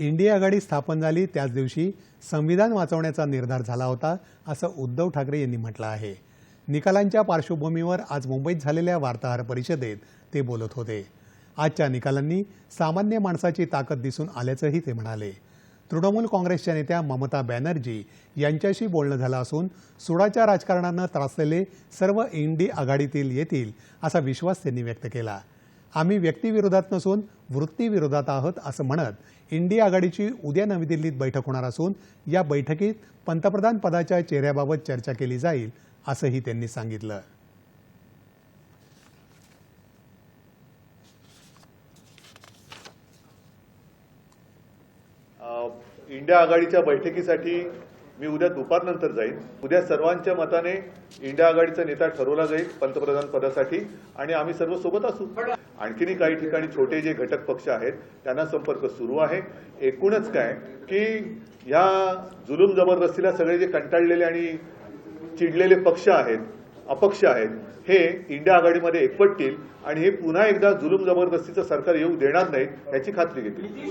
India आघाडी स्थापन झाली त्याच दिवशी संविधान वाचवण्याचा निर्धार झाला होता असं उद्धव ठाकरे यांनी म्हटलं आहे. निकालांच्या पार्श्वभूमीवर आज मुंबईत झालेल्या वार्ताहर परिषदेत ते बोलत होते. आजच्या निकालांनी सामान्य माणसाची ताकद दिसून आल्याचंही ते म्हणाले. तृणमूल काँग्रेसच्या नेत्या ममता बॅनर्जी यांच्याशी बोलणं झालं असून सुडाच्या राजकारणानं त्रासलेले सर्व इंडी आघाडीतील येतील असा विश्वास त्यांनी व्यक्त केला. आम्ही व्यक्तिविरोधात नसून वृत्तीविरोधात आहोत असं म्हणत इंडिया आघाडीची उद्या नवी दिल्लीत बैठक होणार असून या बैठकीत पंतप्रधान पदाच्या चेहऱ्याबाबत चर्चा केली जाईल असंही त्यांनी सांगितलं. इंडिया आघाडीच्या बैठकीसाठी मी उद्या दुपारनंतर जाईन. उद्या सर्वांच्या मताने इंडिया आघाडीचा नेता ठरवला जाईल पंतप्रधान पदासाठी आणि आम्ही सर्व सोबत असू. आणखीनही काही ठिकाणी छोटे जे घटक पक्ष आहेत त्यांना संपर्क सुरू आहे. एकूणच काय की ह्या जुलूम जबरदस्तीला सगळे जे कंटाळलेले आणि चिडलेले पक्ष आहेत अपक्ष आहेत हे इंडिया आघाडीमध्ये एकवटतील आणि हे पुन्हा एकदा जुलूम जबरदस्तीचं सरकार येऊ देणार नाही याची खात्री घेतील.